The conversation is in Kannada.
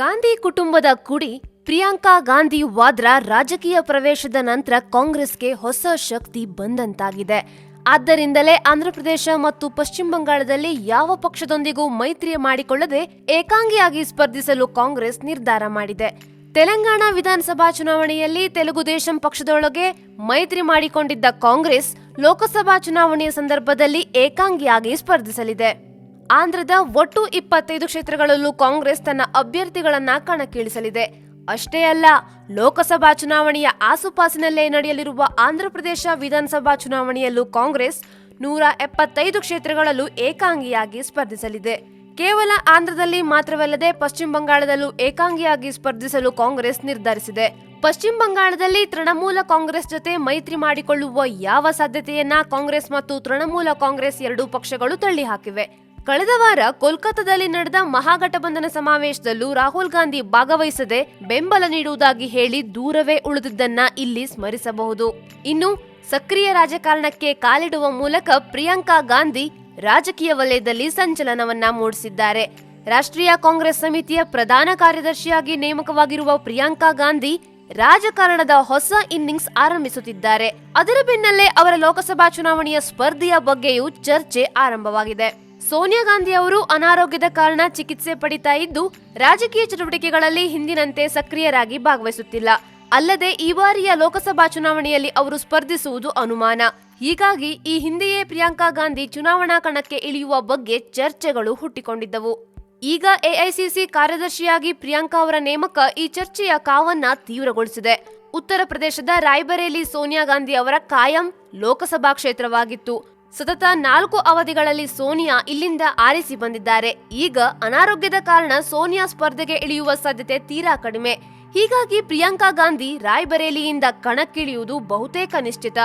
ಗಾಂಧಿ ಕುಟುಂಬದ ಕುಡಿ ಪ್ರಿಯಾಂಕಾ ಗಾಂಧಿ ವಾದ್ರಾ ರಾಜಕೀಯ ಪ್ರವೇಶದ ನಂತರ ಕಾಂಗ್ರೆಸ್ಗೆ ಹೊಸ ಶಕ್ತಿ ಬಂದಂತಾಗಿದೆ. ಆದ್ದರಿಂದಲೇ ಆಂಧ್ರಪ್ರದೇಶ ಮತ್ತು ಪಶ್ಚಿಮ ಬಂಗಾಳದಲ್ಲಿ ಯಾವ ಪಕ್ಷದೊಂದಿಗೂ ಮೈತ್ರಿ ಮಾಡಿಕೊಳ್ಳದೆ ಏಕಾಂಗಿಯಾಗಿ ಸ್ಪರ್ಧಿಸಲು ಕಾಂಗ್ರೆಸ್ ನಿರ್ಧಾರ ಮಾಡಿದೆ. ತೆಲಂಗಾಣ ವಿಧಾನಸಭಾ ಚುನಾವಣೆಯಲ್ಲಿ ತೆಲುಗು ದೇಶಂ ಪಕ್ಷದೊಳಗೆ ಮೈತ್ರಿ ಮಾಡಿಕೊಂಡಿದ್ದ ಕಾಂಗ್ರೆಸ್ ಲೋಕಸಭಾ ಚುನಾವಣೆಯ ಸಂದರ್ಭದಲ್ಲಿ ಏಕಾಂಗಿಯಾಗಿ ಸ್ಪರ್ಧಿಸಲಿದೆ. ಆಂಧ್ರದ ಒಟ್ಟು ಇಪ್ಪತ್ತೈದು ಕ್ಷೇತ್ರಗಳಲ್ಲೂ ಕಾಂಗ್ರೆಸ್ ತನ್ನ ಅಭ್ಯರ್ಥಿಗಳನ್ನ ಕಣಕ್ಕಿಳಿಸಲಿದೆ. ಅಷ್ಟೇ ಅಲ್ಲ, ಲೋಕಸಭಾ ಚುನಾವಣೆಯ ಆಸುಪಾಸಿನಲ್ಲೇ ನಡೆಯಲಿರುವ ಆಂಧ್ರಪ್ರದೇಶ ವಿಧಾನಸಭಾ ಚುನಾವಣೆಯಲ್ಲೂ ಕಾಂಗ್ರೆಸ್ ನೂರ ಎಪ್ಪತ್ತೈದು ಕ್ಷೇತ್ರಗಳಲ್ಲೂ ಏಕಾಂಗಿಯಾಗಿ ಸ್ಪರ್ಧಿಸಲಿದೆ. ಕೇವಲ ಆಂಧ್ರದಲ್ಲಿ ಮಾತ್ರವಲ್ಲದೆ ಪಶ್ಚಿಮ ಬಂಗಾಳದಲ್ಲೂ ಏಕಾಂಗಿಯಾಗಿ ಸ್ಪರ್ಧಿಸಲು ಕಾಂಗ್ರೆಸ್ ನಿರ್ಧರಿಸಿದೆ. ಪಶ್ಚಿಮ ಬಂಗಾಳದಲ್ಲಿ ತೃಣಮೂಲ ಕಾಂಗ್ರೆಸ್ ಜೊತೆ ಮೈತ್ರಿ ಮಾಡಿಕೊಳ್ಳುವ ಯಾವ ಸಾಧ್ಯತೆಯನ್ನ ಕಾಂಗ್ರೆಸ್ ಮತ್ತು ತೃಣಮೂಲ ಕಾಂಗ್ರೆಸ್ ಎರಡೂ ಪಕ್ಷಗಳು ತಳ್ಳಿಹಾಕಿವೆ. ಕಳೆದ ವಾರ ಕೋಲ್ಕತ್ತಾದಲ್ಲಿ ನಡೆದ ಮಹಾಗಠಬಂಧನ ಸಮಾವೇಶದಲ್ಲೂ ರಾಹುಲ್ ಗಾಂಧಿ ಭಾಗವಹಿಸದೆ ಬೆಂಬಲ ನೀಡುವುದಾಗಿ ಹೇಳಿ ದೂರವೇ ಉಳಿದಿದ್ದನ್ನ ಇಲ್ಲಿ ಸ್ಮರಿಸಬಹುದು. ಇನ್ನು ಸಕ್ರಿಯ ರಾಜಕಾರಣಕ್ಕೆ ಕಾಲಿಡುವ ಮೂಲಕ ಪ್ರಿಯಾಂಕಾ ಗಾಂಧಿ ರಾಜಕೀಯ ವಲಯದಲ್ಲಿ ಸಂಚಲನವನ್ನ ಮೂಡಿಸಿದ್ದಾರೆ. ರಾಷ್ಟ್ರೀಯ ಕಾಂಗ್ರೆಸ್ ಸಮಿತಿಯ ಪ್ರಧಾನ ಕಾರ್ಯದರ್ಶಿಯಾಗಿ ನೇಮಕವಾಗಿರುವ ಪ್ರಿಯಾಂಕಾ ಗಾಂಧಿ ರಾಜಕಾರಣದ ಹೊಸ ಇನ್ನಿಂಗ್ಸ್ ಆರಂಭಿಸುತ್ತಿದ್ದಾರೆ. ಅದರ ಬೆನ್ನಲ್ಲೇ ಅವರ ಲೋಕಸಭಾ ಚುನಾವಣೆಯ ಸ್ಪರ್ಧೆಯ ಬಗ್ಗೆಯೂ ಚರ್ಚೆ ಆರಂಭವಾಗಿದೆ. ಸೋನಿಯಾ ಗಾಂಧಿ ಅವರು ಅನಾರೋಗ್ಯದ ಕಾರಣ ಚಿಕಿತ್ಸೆ ಪಡಿತಾ ಇದ್ದು, ರಾಜಕೀಯ ಚಟುವಟಿಕೆಗಳಲ್ಲಿ ಹಿಂದಿನಂತೆ ಸಕ್ರಿಯರಾಗಿ ಭಾಗವಹಿಸುತ್ತಿಲ್ಲ. ಅಲ್ಲದೆ, ಈ ಬಾರಿಯ ಲೋಕಸಭಾ ಚುನಾವಣೆಯಲ್ಲಿ ಅವರು ಸ್ಪರ್ಧಿಸುವುದು ಅನುಮಾನ. ಹೀಗಾಗಿ, ಈ ಹಿಂದೆಯೇ ಪ್ರಿಯಾಂಕಾ ಗಾಂಧಿ ಚುನಾವಣಾ ಕಣಕ್ಕೆ ಇಳಿಯುವ ಬಗ್ಗೆ ಚರ್ಚೆಗಳು ಹುಟ್ಟಿಕೊಂಡಿದ್ದವು. ಈಗ ಎಐಸಿಸಿ ಕಾರ್ಯದರ್ಶಿಯಾಗಿ ಪ್ರಿಯಾಂಕಾ ಅವರ ನೇಮಕ ಈ ಚರ್ಚೆಯ ಕಾವನ್ನ ತೀವ್ರಗೊಳಿಸಿದೆ. ಉತ್ತರ ಪ್ರದೇಶದ ರಾಯ್ಬರೇಲಿ ಸೋನಿಯಾ ಗಾಂಧಿ ಅವರ ಕಾಯಂ ಲೋಕಸಭಾ ಕ್ಷೇತ್ರವಾಗಿತ್ತು. ಸತತ ನಾಲ್ಕು ಅವಧಿಗಳಲ್ಲಿ ಸೋನಿಯಾ ಇಲ್ಲಿಂದ ಆರಿಸಿ ಬಂದಿದ್ದಾರೆ. ಈಗ ಅನಾರೋಗ್ಯದ ಕಾರಣ ಸೋನಿಯಾ ಸ್ಪರ್ಧೆಗೆ ಇಳಿಯುವ ಸಾಧ್ಯತೆ ತೀರಾ ಕಡಿಮೆ. ಹೀಗಾಗಿ ಪ್ರಿಯಾಂಕಾ ಗಾಂಧಿ ರಾಯ್ಬರೇಲಿಯಿಂದ ಕಣಕ್ಕಿಳಿಯುವುದು ಬಹುತೇಕ ನಿಶ್ಚಿತ.